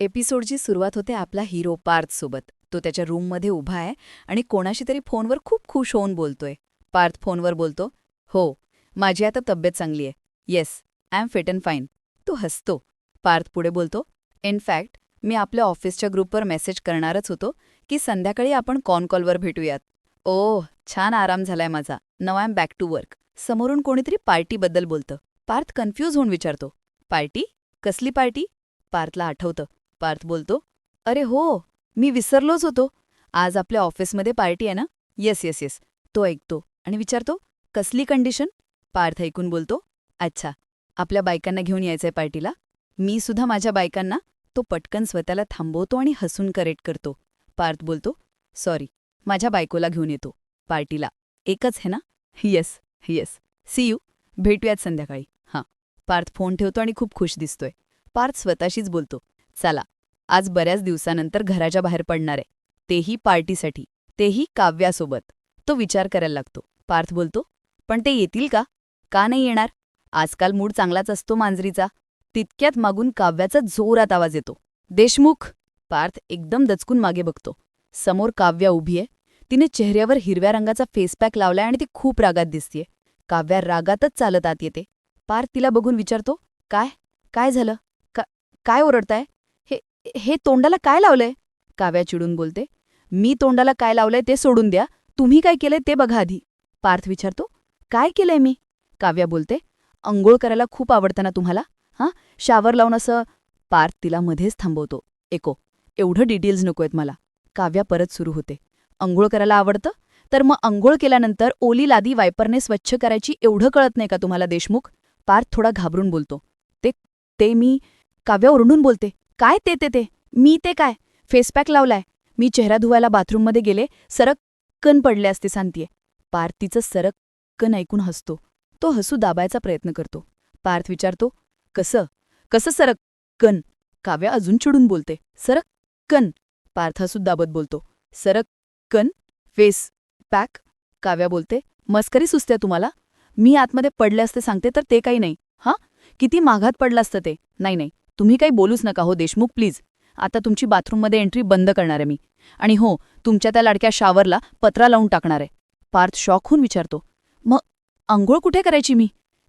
एपिसोडची सुरुवात होते आपला हिरो पार्थसोबत तो त्याच्या रूममध्ये उभा आहे आणि कोणाशी तरी फोनवर खूप खुश होऊन बोलतोय. पार्थ फोनवर बोलतो हो माझी आता तब्येत चांगली आहे. Yes I am fit and fine तो हसतो. पार्थ पुढे बोलतो इनफॅक्ट मी आपल्या ऑफिसच्या ग्रुपवर मेसेज करणारच होतो की संध्याकाळी आपण कॉन कॉलवर भेटूयात. ओह छान आराम झालाय माझा. Now I am back to work समोरून कोणीतरी पार्टीबद्दल बोलतं. पार्थ कन्फ्यूज होऊन विचारतो पार्टी? कसली पार्टी? पार्थला आठवतं पार्थ बोलतो अरे हो मी विसरलोच होतो. आज आपल्या ऑफिसमध्ये पार्टी आहे ना? Yes yes yes. तो ऐकतो आणि विचारतो कसली कंडिशन? पार्थ ऐकून बोलतो अच्छा आपल्या बायकांना घेऊन यायचंय पार्टीला. मी सुद्धा माझ्या बायकांना तो पटकन स्वतःला थांबवतो आणि हसून करेक्ट करतो. पार्थ बोलतो सॉरी माझ्या बायकोला घेऊन येतो पार्टीला. एकच है ना? Yes yes. See you. भेटूयात संध्याकाळी. हां. पार्थ फोन ठेवतो आणि खूप खुश दिसतोय. पार्थ स्वतःशीच बोलतो चला आज बऱ्याच दिवसानंतर घराच्या बाहेर पडणार आहे. तेही पार्टीसाठी तेही काव्यासोबत. तो विचार करायला लागतो. पार्थ बोलतो पण ते येतील का? का नाही येणार? आजकाल मूड चांगलाच असतो मांजरीचा. तितक्यात मागून काव्याचा जोरात आवाज येतो. देशमुख पार्थ एकदम दचकून मागे बघतो. समोर काव्या उभी आहे. तिने चेहऱ्यावर हिरव्या रंगाचा फेसपॅक लावलाय आणि ती खूप रागात दिसतीये. काव्या रागातच चालत आत येते. पार्थ तिला बघून विचारतो काय? काय झालं? का काय ओरडताय? हे तोंडाला काय लावलंय? काव्या चिडून बोलते. मी तोंडाला काय लावलंय ते सोडून द्या. तुम्ही काय केलंय ते बघा आधी. पार्थ विचारतो. काय केलंय मी? काव्या बोलते. अंघोळ करायला खूप आवडतं ना तुम्हाला? हां? शावर लावून असं पार्थ तिला मध्येच थांबवतो. एको एवढं डिटेल्स नको आहेत मला. काव्या परत सुरू होते. अंघोळ करायला आवडतं? तर मग अंघोळ केल्यानंतर ओली लादी वायपरने स्वच्छ करायची एवढं कळत नाही का तुम्हाला देशमुख? पार्थ थोडा घाबरून बोलतो. ते ते मी काव्या ओरडून बोलते. काय ते ते ते? मी ते काय? फेसपॅक लावलाय. मी चेहरा धुवायला बाथरूममध्ये गेले सरक्कन पडले असते सांगतीये. पार्थ तिचं सरक्कन ऐकून हसतो. तो हसू दाबायचा प्रयत्न करतो. पार्थ विचारतो कसं? कसं सरक्कन काव्या अजून चिडून बोलते. सरक्कन पार्थ हसू दाबत बोलतो. सरक्कन फेस पॅक काव्या बोलते. मस्करी सुचते तुम्हाला? मी आतमध्ये पडले असते सांगते तर ते काही नाही. हां? किती माघात पडलं असतं ते? नाही नाही. तुम्ही काही बोलूच नका हो देशमुख प्लीज. आता तुमची बाथरूममध्ये एंट्री बंद करणार आहे मी. आणि हो तुमच्या त्या लाडक्या शावरला पत्रा लावून टाकणार आहे. पार्थ शॉकहून विचारतो मग आंघोळ कुठे करायची मी?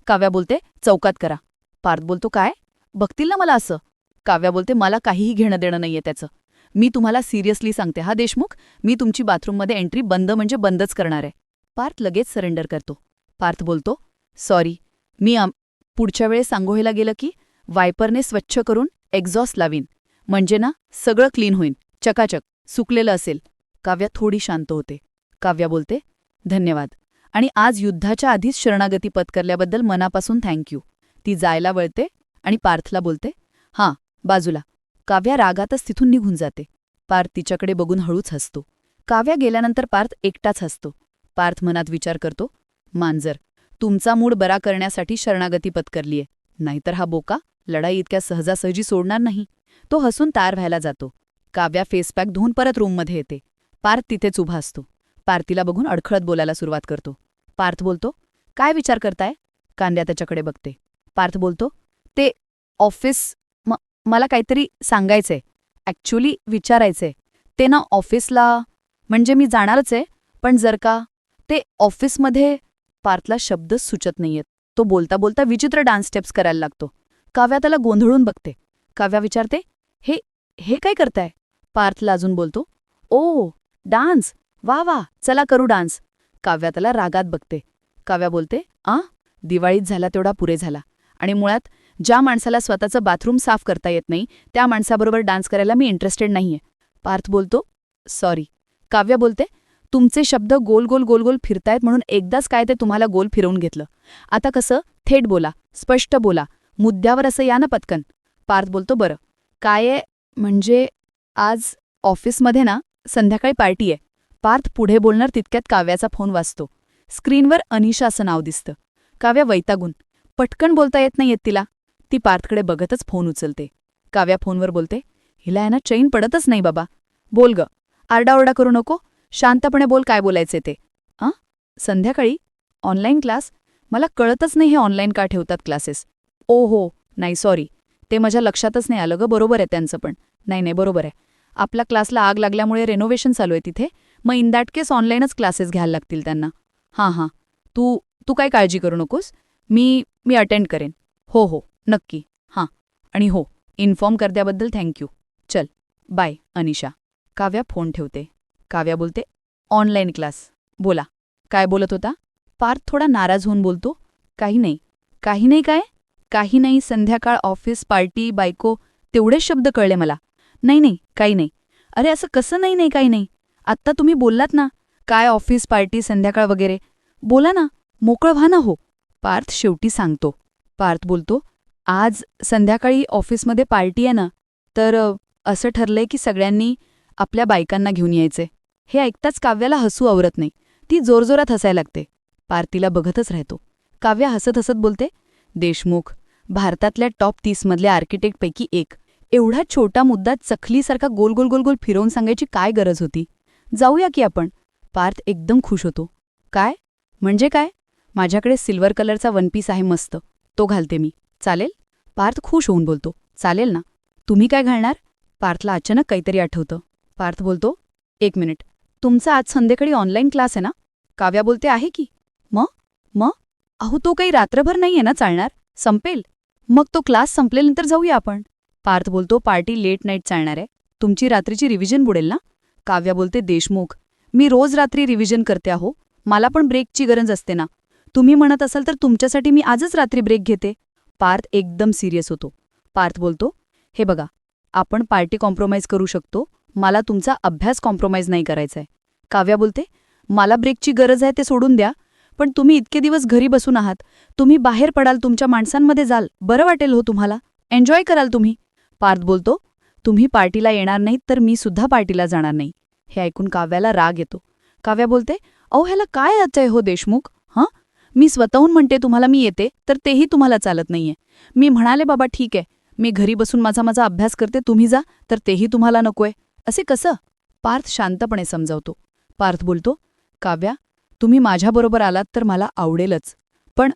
काव्या बोलते चौकात करा. पार्थ बोलतो काय? बघतील ना मला असं. काव्या बोलते मला काहीही घेणं देणं नाहीये त्याचं. मी तुम्हाला सिरियसली सांगते हा देशमुख मी तुमची बाथरूममध्ये एंट्री बंद म्हणजे बंदच करणार आहे. पार्थ लगेच सरेंडर करतो. पार्थ बोलतो सॉरी मी आम पुढच्या वेळेस सांगोहेला गेलं की वायपरने स्वच्छ करून एक्झॉस्ट लावीन. म्हणजे ना सगळं क्लीन होईन. चकाचक. सुकलेलं असेल. काव्या थोडी शांत होते. काव्या बोलते धन्यवाद. आणि आज युद्धाच्या आधीच शरणागती पत्करल्याबद्दल मनापासून थँक्यू ती जायला वळते आणि पार्थला बोलते हां बाजूला. काव्या रागातच तिथून निघून जाते. पार्थ तिच्याकडे बघून हळूच हसतो. काव्या गेल्यानंतर पार्थ एकटाच हसतो. पार्थ मनात विचार करतो मांजर तुमचा मूड बरा करण्यासाठी शरणागती पत्करलीये. नाहीतर हा बोका लढाई इतक्या सहजासहजी सोडणार नाही. तो हसून तार व्हायला जातो. काव्या फेसपॅक धुवून परत रूममध्ये येते. पार्थ तिथेच उभा असतो. पार्थीला बघून अडखळत बोलायला सुरुवात करतो. पार्थ बोलतो काय विचार करताय? कांद्या त्याच्याकडे बघते. पार्थ बोलतो ते ऑफिस म मला काहीतरी सांगायचंय. ॲक्च्युली विचारायचंय. ते ना ऑफिसला म्हणजे मी जाणारच आहे पण जर का ते ऑफिसमध्ये पार्थला शब्दच सुचत नाहीयेत. तो बोलता बोलता विचित्र डान्स स्टेप्स करायला लागतो. काव्या त्याला गोंधळून बघते. काव्या विचारते हे हे काय करताय? पार्थ लाजून बोलतो ओ डान्स. वा वा चला करू डान्स. काव्या त्याला रागात बघते. काव्या बोलते आ दिवाळीत झाला तेवढा पुरे झाला. आणि मुळात ज्या माणसाला स्वतःचं बाथरूम साफ करता येत नाही त्या माणसाबरोबर डान्स करायला मी इंटरेस्टेड नाहीये. पार्थ बोलतो सॉरी. काव्या बोलते तुमचे शब्द गोल गोल गोल गोल फिरतायत म्हणून एकदाच काय ते तुम्हाला गोल फिरवून घेतलं. आता कसं थेट बोला स्पष्ट बोला. मुद्द्यावर असं या ना पटकन. पार्थ बोलतो बरं. काय आहे? म्हणजे आज ऑफिसमध्ये ना संध्याकाळी पार्टी आहे. पार्थ पुढे बोलणार तितक्यात काव्याचा फोन वाजतो. स्क्रीनवर अनिशा असं नाव दिसतं. काव्या वैतागून. पटकन बोलता येत नाहीयेत तिला. ती पार्थकडे बघतच फोन उचलते. काव्या फोनवर बोलते हिला यांना चैन पडतच नाही बाबा. बोल ग. आरडाओरडा करू नको. शांतपणे बोल काय बोलायचे ते. अं? संध्याकाळी? Online class? मला कळतच नाही हे ऑनलाईन का ठेवतात क्लासेस. ओ हो नाही सॉरी ते माझ्या लक्षातच नाही आलं ग बरोबर आहे त्यांचं पण. नाही नाही बरोबर आहे. आपल्या क्लासला आग लागल्यामुळे रेनोव्हेशन चालू आहे तिथे. मग इन दॅट केस ऑनलाईनच क्लासेस घ्यायला लागतील त्यांना. हां हां. तू तू काय काळजी करू नकोस. मी मी अटेंड करेन. हो हो. नक्की. हां. आणि हो इन्फॉर्म करद्याबद्दल थँक्यू चल. बाय अनिशा. काव्या फोन ठेवते. काव्या बोलते ऑनलाईन क्लास बोला. काय बोलत होता? पार्थ थोडा नाराज होऊन बोलतो. काही नाही. काही नाही काय? काही नाही संध्याकाळ ऑफिस पार्टी बायको तेवढेच शब्द कळले मला. नाही नाही काही नाही. अरे असं कसं नाही नाही काही नाही? आत्ता तुम्ही बोललात ना काय ऑफिस पार्टी संध्याकाळ वगैरे? बोला ना मोकळं व्हा ना हो. पार्थ शेवटी सांगतो. पार्थ बोलतो आज संध्याकाळी ऑफिसमध्ये पार्टी आहे ना तर असं ठरलंय की सगळ्यांनी आपल्या बायकांना घेऊन यायचे हे ऐकताच काव्याला हसू आवरत नाही. ती जोरजोरात हसायला लागते. पार्थीला बघतच राहतो. काव्या हसत हसत बोलते देशमुख भारतातल्या टॉप तीसमधल्या आर्किटेक्टपैकी एक. एवढा छोटा मुद्दा चखलीसारखा गोल गोल गोल गोल फिरवून सांगायची काय गरज होती? जाऊया की आपण? पार्थ एकदम खुश होतो. काय? म्हणजे काय? माझ्याकडे सिल्वर कलरचा वन पीस आहे मस्त. तो घालते मी. चालेल? पार्थ खुश होऊन बोलतो. चालेल ना? तुम्ही काय घालणार? पार्थला अचानक काहीतरी आठवतं. पार्थ बोलतो एक मिनिट. तुमचा आज संध्याकाळी ऑनलाईन क्लास आहे ना? काव्या बोलते आहे की? म? म? अहो तो काही रात्रभर नाहीये ना चालणार? संपेल. मग तो क्लास संपलेनंतर जाऊया आपण. पार्थ बोलतो पार्टी लेट नाईट चालणार आहे. तुमची रात्रीची रिव्हिजन बुडेल ना? काव्या बोलते देशमुख मी रोज रात्री रिव्हिजन करते आहो मला पण ब्रेकची गरज असते ना. तुम्ही म्हणत असाल तर तुमच्यासाठी मी आजच रात्री ब्रेक घेते. पार्थ एकदम सिरियस होतो. पार्थ बोलतो हे बघा आपण पार्टी कॉम्प्रोमाइज करू शकतो. मला तुमचा अभ्यास कॉम्प्रोमाइज नाही करायचा आहे काव्या बोलते मला ब्रेकची गरज आहे ते सोडून द्या. पण तुम्ही इतके दिवस घरी बसून आहात. तुम्ही बाहेर पडाल तुमच्या माणसांमध्ये जाल. बरं वाटेल हो तुम्हाला. एन्जॉय कराल तुम्ही. पार्थ बोलतो तुम्ही पार्टीला येणार नाहीत तर मी सुद्धा पार्टीला जाणार नाही. हे ऐकून काव्याला राग येतो. काव्या बोलते अहो ह्याला काय आहे हो देशमुख? हं? मी स्वतःहून म्हणते तुम्हाला मी येते तर तेही तुम्हाला चालत नाहीये. मी म्हणाले बाबा ठीक आहे. मी घरी बसून माझा माझा अभ्यास करते तुम्ही जा तर तेही तुम्हाला नकोय. असे कसं? पार्थ शांतपणे समजावतो. पार्थ बोलतो काव्या तुम्ही माझ्याबरोबर आलात तर मला आवडेलच. पण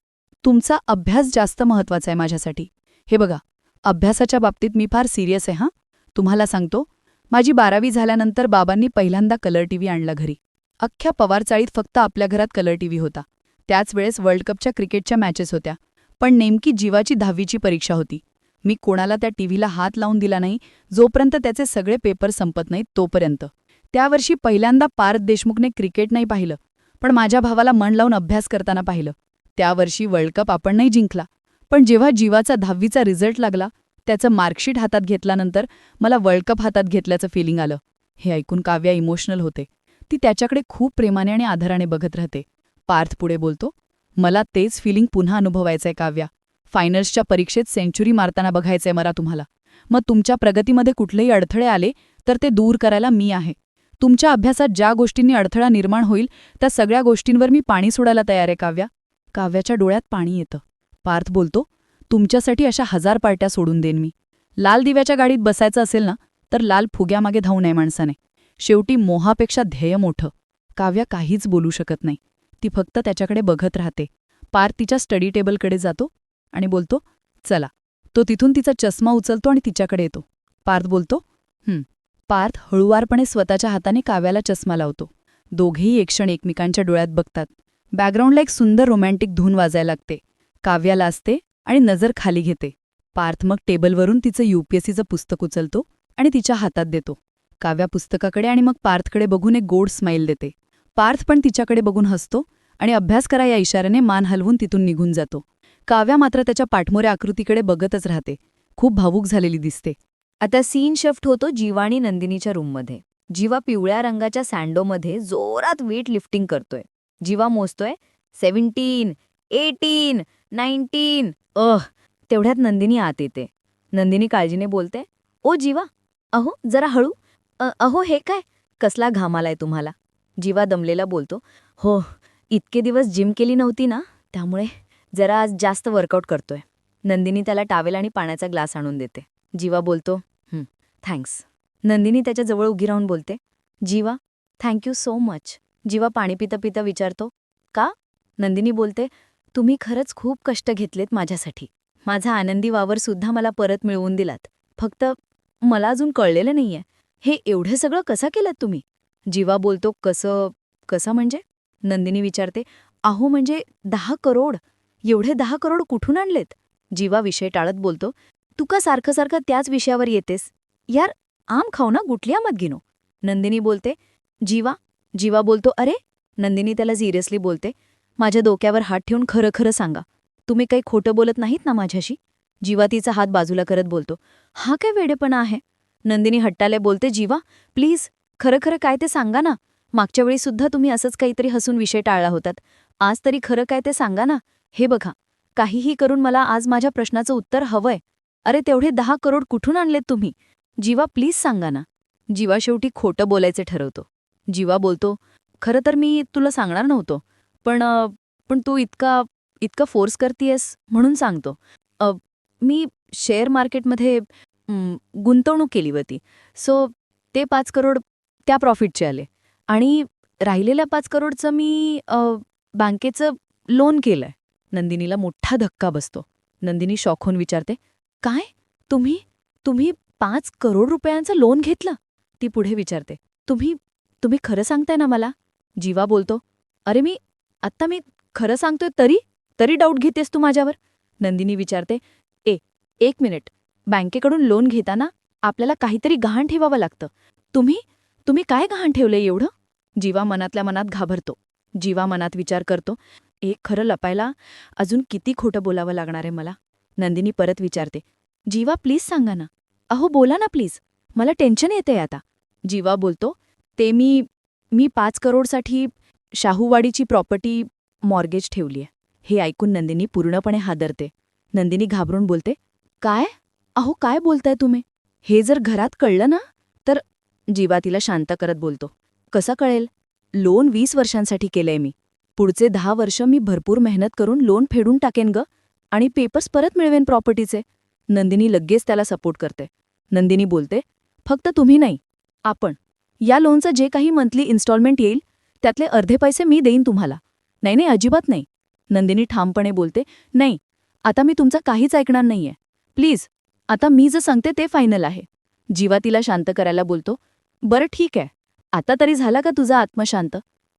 तुमचा अभ्यास जास्त महत्त्वाचा आहे माझ्यासाठी. हे बघा अभ्यासाच्या बाबतीत मी फार सिरियस आहे हां? तुम्हाला सांगतो माझी बारावी झाल्यानंतर बाबांनी पहिल्यांदा कलर टीव्ही आणला घरी. अख्ख्या पवारचाळीत फक्त आपल्या घरात कलर टीव्ही होता. त्याच वेळेस वर्ल्ड कपच्या क्रिकेटच्या मॅचेस होत्या. पण नेमकी जीवाची दहावीची परीक्षा होती. मी कोणाला त्या टीव्हीला हात लावून दिला नाही जोपर्यंत त्याचे सगळे पेपर संपत नाहीत तोपर्यंत. त्या वर्षी पहिल्यांदा पार्थ देशमुखने क्रिकेट नाही पाहिलं. पण माझ्या भावाला मन लावून अभ्यास करताना पाहिलं. त्या वर्षी वर्ल्ड कप आपण नाही जिंकला. पण जेव्हा जीवाचा दहावीचा रिझल्ट लागला त्याचं मार्कशीट हातात घेतल्यानंतर मला वर्ल्ड कप हातात घेतल्याचं फिलिंग आलं. हे ऐकून काव्या इमोशनल होते. ती त्याच्याकडे खूप प्रेमाने आणि आधाराने बघत राहते. पार्थ पुढे बोलतो मला तेच फिलिंग पुन्हा अनुभवायचंय काव्या. फायनल्सच्या परीक्षेत सेंच्युरी मारताना बघायचंय मला तुम्हाला. मग तुमच्या प्रगतीमध्ये कुठलेही अडथळे आले तर ते दूर करायला मी आहे. तुमच्या अभ्यासात ज्या गोष्टींनी अडथळा निर्माण होईल त्या सगळ्या गोष्टींवर मी पाणी सोडायला तयार आहे काव्या. काव्याच्या डोळ्यात पाणी येतं. पार्थ बोलतो तुमच्यासाठी अशा हजार पार्ट्या सोडून देईन मी. लाल दिव्याच्या गाडीत बसायचं असेल ना तर लाल फुग्यामागे धावू नये माणसाने. शेवटी मोहापेक्षा ध्येय मोठं. काव्या काहीच बोलू शकत नाही. ती फक्त त्याच्याकडे बघत राहते. पार्थ तिच्या स्टडी टेबलकडे जातो आणि बोलतो चला. तो तिथून तिचा चष्मा उचलतो आणि तिच्याकडे येतो. पार्थ बोलतो हं. पार्थ हळुवारपणे स्वतःच्या हाताने काव्याला चष्मा लावतो. दोघेही एक क्षण एकमेकांच्या डोळ्यात बघतात. बॅकग्राऊंडला एक सुंदर रोमॅन्टिक धून वाजायला लागते. काव्याला असते आणि नजर खाली घेते. पार्थ मग टेबलवरून तिचं यूपीएससीचं पुस्तक उचलतो आणि तिच्या हातात देतो. काव्या पुस्तकाकडे आणि मग पार्थकडे बघून एक गोड स्माईल देते. पार्थ पण तिच्याकडे बघून हसतो आणि अभ्यास करा या इशाऱ्याने मान हलवून तिथून निघून जातो. काव्या मात्र त्याच्या पाठमोऱ्या आकृतीकडे बघतच राहते. खूप भावूक झालेली दिसते. आता सीन शिफ्ट होतो जीवा आणि नंदिनीच्या रूममध्ये जीवा पिवळ्या रंगाच्या सँडोमध्ये जोरात वेट लिफ्टिंग करतोय. जीवा मोजतोय सेव्हन्टीन एटीन नाईन्टीन अह तेवढ्यात नंदिनी आत येते. नंदिनी काळजीने बोलते ओ जीवा अहो जरा हळू. अहो हे काय? कसला घाम आलाय तुम्हाला? जीवा दमलेला बोलतो हो इतके दिवस जिम केली नव्हती ना त्यामुळे जरा आज जास्त वर्कआउट करतोय. नंदिनी त्याला टावेल आणि पाण्याचा ग्लास आणून देते. जीवा बोलतो थँक्स नंदिनी त्याच्याजवळ उगी उभी राहून बोलते Jeeva thank you so much Jeeva पाणी पिता पिता विचारतो का? नंदिनी बोलते तुम्ही खरंच खूप कष्ट घेतलेत माझ्यासाठी. माझा आनंदी वावर सुद्धा मला परत मिळवून दिलात. फक्त मला अजून कळलेलं नाहीये. हे एवढं सगळं कसं केलं तुम्ही? जीवा बोलतो कसं कसं म्हणजे? नंदिनी विचारते अहो म्हणजे दहा करोड. एवढे दहा करोड कुठून आणलेत? जीवा विषय टाळत बोलतो तू का सारखं सारखं त्याच विषयावर येतेस? यार आम खाऊ ना गुटल्या मत गिनो. नंदिनी बोलते जीवा जीवा बोलतो अरे नंदिनी त्याला सिरियसली बोलते माझ्या डोक्यावर हात ठेवून खरं खरं सांगा. तुम्ही काही खोटं बोलत नाहीत ना माझ्याशी? जीवा तिचा हात बाजूला करत बोलतो हा काय वेडेपणा आहे? नंदिनी हट्टाले बोलते जीवा प्लीज खरं खरं काय ते सांगा ना. मागच्या वेळी सुद्धा तुम्ही असंच काहीतरी हसून विषय टाळला होतात. आज तरी खरं काय ते सांगा ना. हे बघा काहीही करून मला आज माझ्या प्रश्नाचं उत्तर हवंय. अरे तेवढे दहा करोड कुठून आणलेत तुम्ही? जीवा प्लीज सांगा ना. जीवा शेवटी खोटं बोलायचे ठरवतो. जीवा बोलतो खरं तर मी तुला सांगणार नव्हतो पण पण तू इतका इतका फोर्स करतीयस म्हणून सांगतो. मी शेअर मार्केटमध्ये गुंतवणूक केली होती. सो ते पाच करोड त्या प्रॉफिटचे आले. आणि राहिलेल्या पाच करोडचं मी बँकेचं लोन केलंय. नंदिनीला मोठा धक्का बसतो. नंदिनी शॉक होऊन विचारते काय? तुम्ही तुम्ही पाच करोड रुपयांचं लोन घेतलं. ती पुढे विचारते तुम्ही तुम्ही खरं सांगताय ना मला? जीवा बोलतो. अरे मी आत्ता मी खरं सांगतोय तरी तरी डाऊट घेतेस तू माझ्यावर? नंदिनी विचारते ए एक मिनिट. बँकेकडून लोन घेताना आपल्याला काहीतरी गहाण ठेवावं लागतं. तुम्ही तुम्ही काय गहाण ठेवलंय एवढं? जीवा मनातल्या मनात घाबरतो. जीवा मनात विचार करतो एक खरं लपायला अजून किती खोटं बोलावं लागणार आहे मला? नंदिनी परत विचारते जीवा प्लीज सांगा ना अहो बोला ना प्लीज. मला टेन्शन येतंय आता. जीवा बोलतो ते मी मी पाच करोडसाठी शाहूवाडीची प्रॉपर्टी मॉर्गेज ठेवलीय हे ऐकून नंदिनी पूर्णपणे हादरते. नंदिनी घाबरून बोलते काय? अहो काय बोलताय तुम्ही? हे जर घरात कळलं ना तर जीवा तिला शांत करत बोलतो. कसं कळेल? लोन वीस वर्षांसाठी केलंय मी. पुढचे दहा वर्ष मी भरपूर मेहनत करून लोन फेडून टाकेन ग आणि पेपर्स परत मिळवेन प्रॉपर्टीचे. नंदिनी लगेच त्याला सपोर्ट करते. नंदिनी बोलते फक्त तुम्ही नाही आपण. या लोनचं जे काही मंथली इन्स्टॉलमेंट येईल त्यातले अर्धे पैसे मी देईन तुम्हाला. नाही नाही अजिबात नाही. नंदिनी ठामपणे बोलते नाही आता मी तुमचं काहीच ऐकणार नाहीये. प्लीज आता मी जे सांगते ते फायनल आहे. जीवा तिला शांत करायला बोलतो बरं ठीक आहे. आता तरी झाला का तुझा आत्मशांत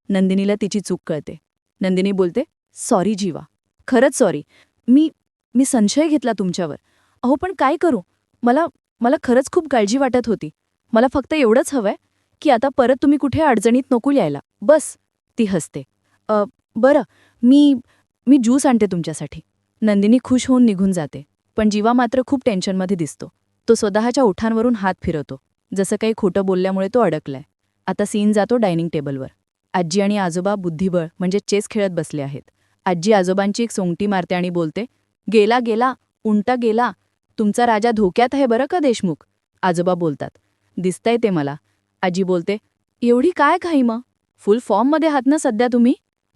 नंदिनीला तिची चूक कळते. नंदिनी बोलते सॉरी जीवा. खरंच सॉरी. मी मी संशय घेतला तुमच्यावर. अहो पण काय करू? मला मला खरंच खूप काळजी वाटत होती. मला फक्त एवढंच हवंय की आता परत तुम्ही कुठे अडचणीत नको यायला. बस ती हसते. "अ, बरं मी मी ज्यूस आणते तुमच्यासाठी. नंदिनी खुश होऊन निघून जाते पण जीवा मात्र खूप टेन्शनमध्ये दिसतो. तो स्वतःच्या ओठांवरून हात फिरवतो. जसं काही खोटं बोलल्यामुळे तो अडकलाय. आता सीन जातो डायनिंग टेबलवर. आजी आणि आजोबा बुद्धिबळ म्हणजे चेस खेळत बसले आहेत. आजी आजोबांची एक सोंगटी मारते आणि बोलते गेला गेला उंटा गेला तुमचा राजा धोक्यात आहे बरं का देशमुख? आजोबा बोलतात. दिसतंय ते मला. आजी बोलते एवढी काय घाई मग? फुल फॉर्ममध्ये आहात ना सध्या तुम्ही?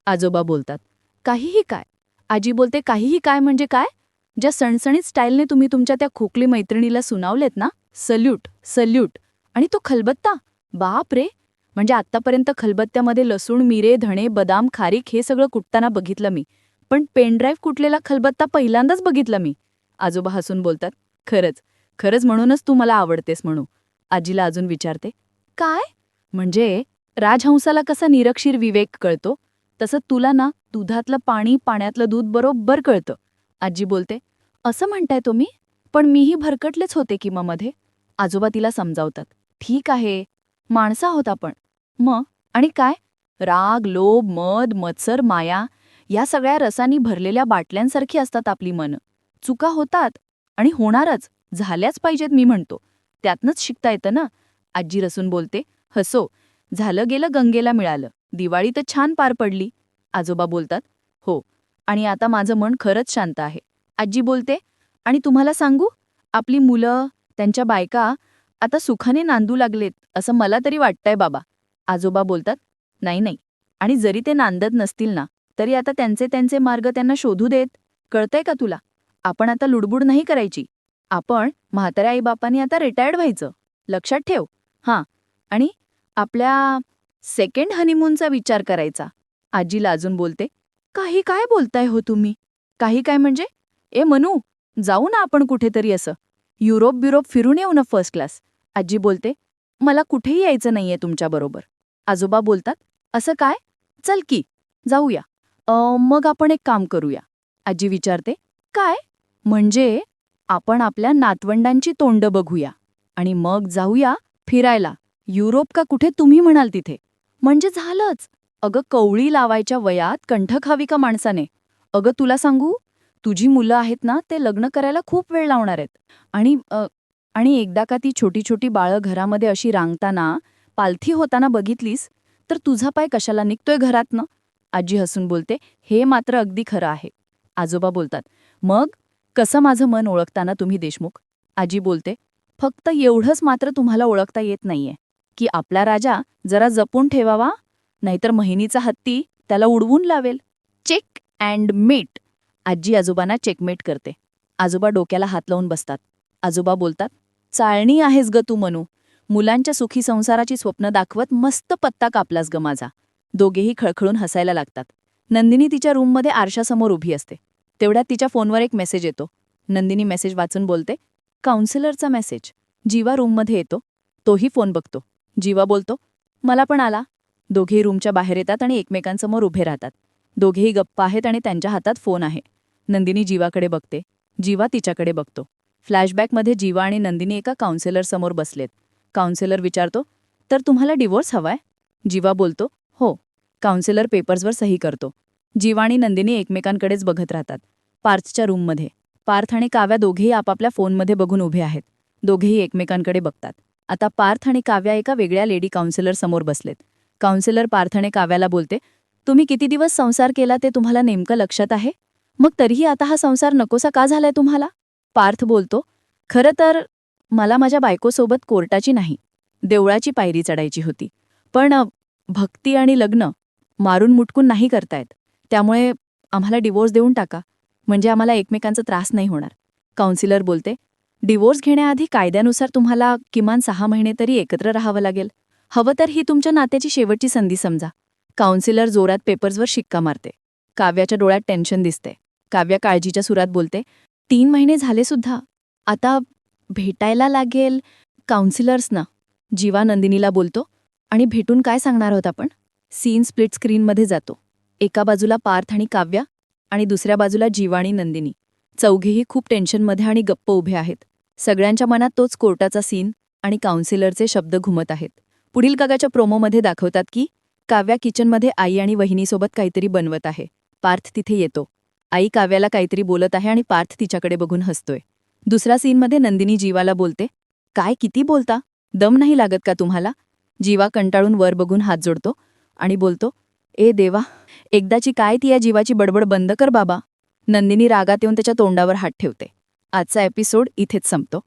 आजोबा बोलतात काहीही काय. आजी बोलते काहीही काय म्हणजे काय? ज्या सणसणीत स्टाईलने तुम्ही तुमच्या त्या खोकली मैत्रिणीला सुनावलेत ना सल्यूट सल्यूट. आणि तो खलबत्ता? बाप रे! म्हणजे आत्तापर्यंत खलबत्त्यामध्ये लसूण मिरे धणे बदाम खारीक हे सगळं कुटताना बघितलं मी. पण पेनड्राईव्ह कुटलेला खलबत्ता पहिल्यांदाच बघितला मी. आजोबा हसून बोलतात खरंच खरंच म्हणूनच तू मला आवडतेस म्हणू. आजीला अजून विचारते काय? म्हणजे राजहंसाला कसा निरक्षीर विवेक कळतो? तसं तुला ना दुधातलं पाणी पाण्यातलं दूध बरोबर कळतं. आजी बोलते असं म्हणताय तुम्ही? पण मीही भरकटलेच होते की मग मध्ये आजोबा तिला समजावतात ठीक आहे माणसं आहोत आपण. मग? आणि काय? राग लोभ मद मत्सर माया या सगळ्या रसांनी भरलेल्या बाटल्यांसारखी असतात आपली मनं. चुका होतात आणि होणारच झाल्याच पाहिजेत मी म्हणतो. त्यातनंच शिकता येतं ना? आजी रसून बोलते हसो झालं गेलं गंगेला मिळालं. दिवाळी तर छान पार पडली. आजोबा बोलतात हो आणि आता माझं मन खरंच शांत आहे. आजी बोलते आणि तुम्हाला सांगू? आपली मुलं त्यांच्या बायका आता सुखाने नांदू लागलेत असं मला तरी वाटतंय बाबा. आजोबा बोलतात नाही नाही. आणि जरी ते नांदत नसतील ना तरी आता त्यांचे त्यांचे मार्ग त्यांना शोधू देत. कळतंय का तुला? आपण आता लुडबुड नाही करायची. आपण म्हाताऱ्या आईबापांनी आता रिटायर्ड व्हायचं. लक्षात ठेव. हां. आणि आपल्या सेकंड हनीमूनचा विचार करायचा. आजीला अजून बोलते काही काय बोलताय हो तुम्ही? काही काय म्हणजे? ए मनू जाऊ ना आपण कुठेतरी असं. युरोप बिरोप फिरून येऊ ना फर्स्ट क्लास आजी बोलते मला कुठेही यायचं नाहीये तुमच्याबरोबर आजोबा बोलतात असं काय? चल की जाऊया. मग आपण एक काम करूया. आजी विचारते काय? म्हणजे आपण आपल्या नातवंडांची तोंड बघूया. आणि मग जाऊया फिरायला. युरोप का कुठे तुम्ही म्हणाल तिथे? म्हणजे झालंच. अगं कवळी लावायच्या वयात कंठ खावी का माणसाने? अगं तुला सांगू? तुझी मुलं आहेत ना ते लग्न करायला खूप वेळ लावणार आहेत. आणि आणि एकदा का ती छोटी छोटी बाळं घरामध्ये अशी रांगताना पालथी होताना बघितलीस तर तुझा पाय कशाला निघतोय घरातनं? आजी हसून बोलते हे मात्र अगदी खरं आहे. आजोबा बोलतात मग कसं माझं मन ओळखताना तुम्ही देशमुख? आजी बोलते फक्त एवढंच मात्र तुम्हाला ओळखता येत नाहीये की आपला राजा जरा जपून ठेवावा नाहीतर महिनीचा हत्ती त्याला उडवून लावेल. चेक अँड मीट आजी आजोबांना चेकमेट करते. आजोबा डोक्याला हात लावून बसतात. आजोबा बोलतात चाळणी आहेस ग तू मनू. मुलांच्या सुखी संसाराची स्वप्न दाखवत मस्त पत्ता कापलास ग माझा. दोघेही खळखळून हसायला लागतात. नंदिनी तिच्या रूममध्ये आरशासमोर उभी असते. तेवढ्यात तिच्या फोनवर एक मेसेज येतो. नंदिनी मेसेज वाचून बोलते काउन्सिलरचा मेसेज जीवा रूममध्ये येतो. तोही फोन बघतो. जीवा बोलतो मला पण आला. दोघेही रूमच्या बाहेर येतात आणि एकमेकांसमोर उभे राहतात. दोघेही गप्पा आहेत आणि त्यांच्या हातात फोन आहे. नंदिनी जीवाकडे बघते. जीवा तिच्याकडे बघतो. फ्लॅशबॅकमध्ये जीवा आणि नंदिनी एका काउन्सिलरसमोर बसलेत. काउन्सिलर विचारतो तर तुम्हाला डिवोर्स हवाय? जीवा बोलतो हो. काउन्सिलर पेपर्सवर सही करतो. जीवा आणि नंदिनी एकमेकांकडेच बघत राहतात. पार्थच्या रूममध्ये. पार्थ आणि काव्या दोघेही आपापल्या फोनमध्ये बघून उभे आहेत. दोघेही एकमेकांकडे बघतात. आता पार्थ आणि काव्या एका वेगळ्या लेडी काउन्सिलर समोर बसलेत. काउन्सिलर पार्थने काव्याला बोलते तुम्ही किती दिवस संसार केला ते तुम्हाला नेमकं लक्षात आहे? मग तरीही आता हा संसार नकोसा का झालाय तुम्हाला? पार्थ बोलतो खरं तर मला माझ्या बायकोसोबत कोर्टाची नाही देवळाची पायरी चढायची होती. पण भक्ती आणि लग्न मारून मुटकून नाही करतायत. त्यामुळे आम्हाला डिवोर्स देऊन टाका. म्हणजे आम्हाला एकमेकांचा त्रास नाही होणार. काउन्सिलर बोलते डिवोर्स घेण्याआधी कायद्यानुसार तुम्हाला किमान सहा महिने तरी एकत्र राहावं लागेल. हवं तर ही तुमच्या नात्याची शेवटची संधी समजा. काउन्सिलर जोरात पेपर्सवर शिक्का मारते. काव्याच्या डोळ्यात टेन्शन दिसते. काव्या काळजीच्या सुरात बोलते तीन महिने झाले सुद्धा. आता भेटायला लागेल काउन्सिलर्सना जीवा नंदिनीला बोलतो आणि भेटून काय सांगणार आहोत आपण? सीन स्प्लिट स्क्रीनमध्ये जातो. एका बाजूला पार्थ आणि काव्या आणि दुसऱ्या बाजूला जीवाणी नंदिनी. चौघेही खूप टेन्शनमध्ये आणि गप्प उभे आहेत. सगळ्यांच्या मनात तोच कोर्टाचा सीन आणि काउन्सिलरचे शब्द घुमत आहेत. पुढील कागाच्या प्रोमोमध्ये दाखवतात की काव्या किचनमध्ये आई आणि वहिनीसोबत काहीतरी बनवत आहे. पार्थ तिथे येतो. आई काव्याला काहीतरी बोलत आहे आणि पार्थ तिच्याकडे बघून हसतोय. दुसऱ्या सीनमध्ये नंदिनी जीवाला बोलते काय किती बोलता? दम नाही लागत का तुम्हाला? जीवा कंटाळून वर बघून हात जोडतो आणि बोलतो ए देवा एकदाची काय ती या जीवाची बडबड बंद कर बाबा. नंदिनी रागात येऊन त्याच्या तोंडावर हात ठेवते. आजचा एपिसोड इथेच संपतो.